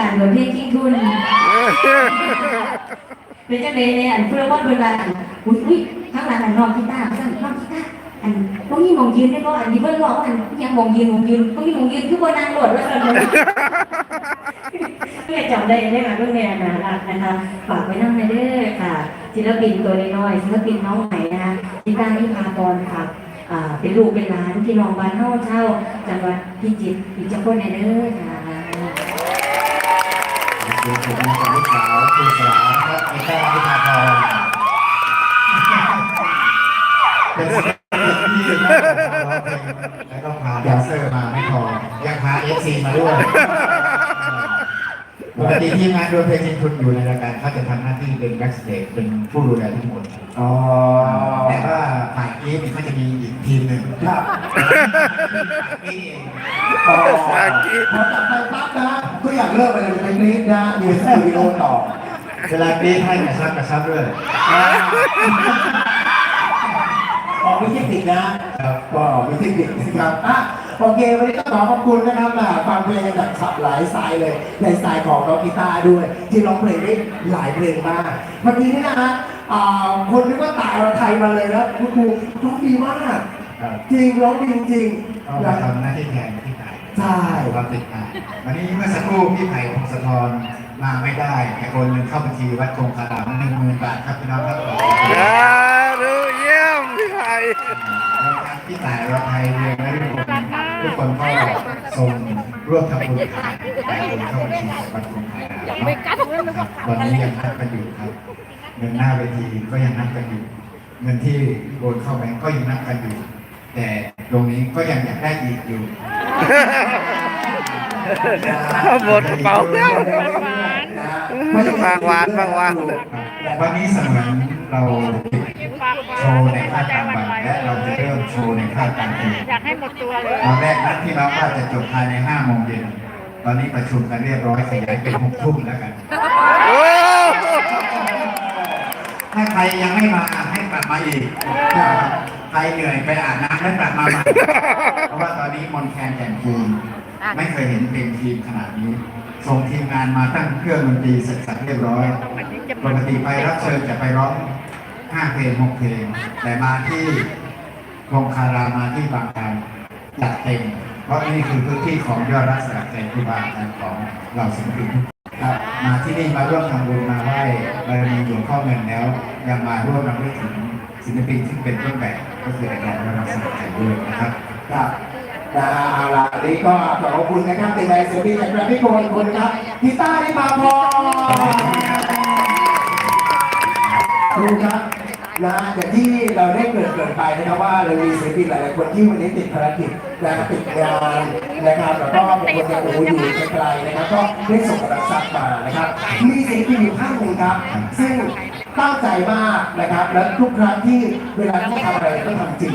การบนเพลงทิ้ทุนเป็นจังเลยเนี่ยอันเพื่อว่าเวลาณอุ้ยอุ้ยข้างหลังอันนอนกีตาร์สั่นนอนกีตาร์อันพวกนี้มองยืนได้ก็อันนี้เพื่อนบอกว่าอันยังมองยืนมองยืนพวกนี้มองยืนคือบนนางโหลดแล้วกันเพื่อจำได้ได้ค่ะเพื่อนแม่นะรักนะคะฝากไว้นั่งในเด้อค่ะศิลปินตัวน้อยศิลปินน้องใหม่นะคะกีตาร์ที่พากรค่ะอ่าเป็นลูกเป็นหลานพี่น้องบ้านเฮาเช่าจังหวัดพิจิตรอีกจังหวัดในเด้อค่ะ เดี๋ยวผมมีลูกสาวคุณสาวและมีแก้วที่ทาทองเป็นศิลปินที่น่าจะร้องเพลงแล้วก็พาแดนเซอร์มาไม่พอยังพาเอฟซีมาด้วยปกติที่งานดนตรีจริงคุณอยู่ในรายการเขาจะทำหน้าที่เป็นแบ็กสเตจเป็นผู้ดูแลทุกคนอ๋อแต่ว่าฝ่ายกีฟเขาจะมีอีกทีมหนึ่งครับนี่เอง อ๋อพอจับไปปั๊บนะก็อยากเลิกไปเลยไปกรี๊ดนะอยู่สตูดิโอต่อ เวลากรีฟให้กระชับกระชับด้วยออกไม่ใช่ติดนะครับก็ไม่ใช่ติดนะครับอะโอเควันนี้ก็ขอขอบคุณนะครับอะฟังเพลงจากขับหลายสายเลยในสายของน้องกีตาร์ด้วย ที่ร้องเพลงได้หลายเพลงมากเมื่อกี้นี่นะฮะอ่าคนนึกว่าตายเราไทยมาเลยแล้วคุณครูร้องดีมากครับจริงร้องดีจริงก็ๆมานะทำหน้าที่แทนพี่ไผ่ ใช่เราติดงานวันนี้เมื่อสักครู่พี่ไผ่พงศธรมาไม่ได้แต่โอนเงินเข้าบัญชีวัดคงคารามหนึ่งหมื่นบาทครับพี่น้องครับขอบคุณคอ่ารับดูเยี่ยมพี่ไผ่พี่ไผ่เราไทยเรียนและทุกคนทุกคนก็ส่งร่วมทำบุญแต่โอนเข้าบัญชีวัดคงคารามครับวันนี้ยังนับกันอยู่ครับเงินหน้าเวทีก็ยังนับกันอยู่เงินที่โอนเข้าแบงก์ก็ยังนับกันอยู่แต่ตรงนี้ก็ยังอยากได้อีกอยู่ หมดกระเป๋าแล้วบางวานบางวานวันนี้เสมือนเราโชว์ในค่ากางวันและเราจะเริ่มโชว์ในค่ากางคืนอยากให้หมดตัวเลยตอนแรกนัดที่เราว่าจะจบภายใน5โมงเย็นตอนนี้ประชุมกันเรียบร้อยขยายเป็น6ทุ่มแล้วกันถ้าใครยังไม่มาให้กลับมาอีก ใครเหนื่อยไปอาบน้ำแล้วกลับมาใหม่ เพราะว่าตอนนี้มอนแคนแก่นคูณไม่เคยเห็นเป็นทีมขนาดนี้ ส่งทีมงานมาตั้งเครื่องดนตรีเสร็จสับเรียบร้อยปกติไปรับเชิญจะไปร้องห้าเพลงหกเพลง แต่มาที่คงคารามาที่บางการจัดเต็ม เพราะนี่คือพื้นที่ของยอดรักสลักใจครูบาอาจารย์ของเราศิลปินทุกคนครับมาที่นี่มาร่วมทำบุญมาไหว้บารมีหลวงพ่อเงินแล้วยังมาร่วมรำลึกถึง ศิลปินที่เป็นต้นแบบก็คืออาจารย์ยอดรักสลักใจด้วยนะครับครับนะฮะเอาล่ะวันนี้ก็ขอบคุณนะครับเป็นไรเสียงดีจากแกรมมี่โกลคนครับกีตาร์ที่มาพอดูครับนะอย่างที่เราได้เกิดเกิดไปนะครับว่าเรามีศิลปินหลายๆคนที่วันนี้ติดภารกิจนะครับติดงานนะครับแล้วก็บางคนยังโอ้อยู่ไกลๆนะครับ ก็ได้ส่งกำลังทรัพย์มานะครับ มีศิลปินอยู่ท่านหนึ่งครับ ซึ่ง ตั้งใจมากนะครับ และทุกครั้งที่เวลาที่ทำอะไรก็ทำจริง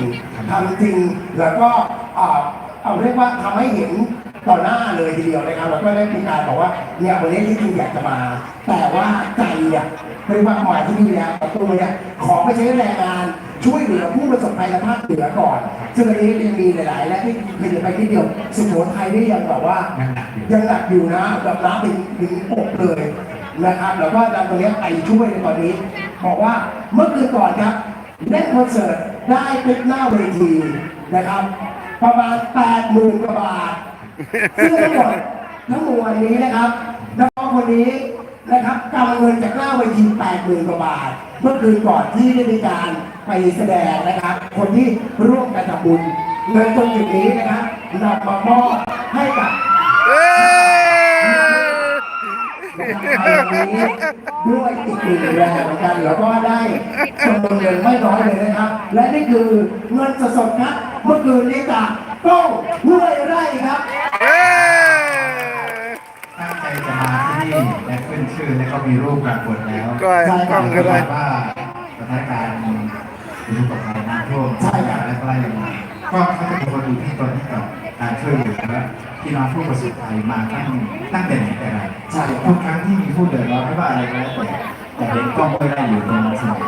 ทำจริงแล้วก็เอาเรียกว่าทำให้เห็นต่อหน้าเลยทีเดียวนะครับแล้วก็ได้มีการบอกว่าเนี่ยวันนี้ที่จริงอยากจะมา แต่ว่าใจอะเรียกว่ามาที่นี่แล้วประตูเนี่ยขอไปใช้แรงงานช่วยเหลือผู้ประสบภัยทางภาคเหนือก่อนซึ่งอันนี้ยังมีหลาย ๆ และที่เคยไปที่เดียวสุโขทัยนี่ยังแบบว่ายังหนักอยู่นะแบบน้ำเป็นถึงอกเลย นะครับแล้วก็นำตรงนี้ไปช่วยในตอนนี้ บอกว่าเมื่อคืนก่อนครับเล่นคอนเสิร์ตได้เป็นหน้าเวทีนะครับ ประมาณ8ปดหมื่นกว่าบาทซึ่งทั้งหมดทั้งมวลนี้นะครับน้องคนนี้นะครับกำเงินจากหน้าเวที8ปดหมื่นกว่าบาท เมื่อคืนก่อนที่ได้มีการไปแสดงนะครับ คนที่ร่วมกันทำบุญเงินตรงจุดนี้นะครับนำมามอบให้กับ เอ้ย วั นนี้ด้วยอีกหนึ่งแรงเหมือนกันแล้วก็ได้จำนวนเงินไม่น้อยเลยนะครับ และนี่คือเงินสดๆครับเมื่อคืนนี้จากก้องห้วยไร่ครับเอ้ยตั้งใจจะมาที่นี่และขึ้นชื่อและก็มีรูปปรากฏแล้วก้อยกล้องกันเลยว่าสถานการณ์อุทกภัยน้ำท่วมใช่ครับและก็ไล่ลงมาก็เขาจะเป็นคนดูที่ตนที่กับ การช่วยเหลือพี่น้องผู้ประสบภัยมาตั้งตั้งแต่ไหนแต่ไรใช่คทุรับกครั้งที่มีผู้เดือดร้อนไม่ว่าอะไรก็แล้วแต่จะเห็นกล้องไม่ได้อยู่ตรงนั้นเสมอ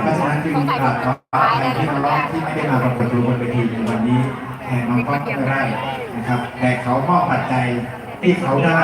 เพราะฉะนั้นจึงกราบขออภัยพี่น้องที่ไม่ได้มาปรากฏตัวบนเวทีในวันนี้แทนน้องกล้องไม่ได้นะครับ แต่เขามอบปัจจัยที่เขาได้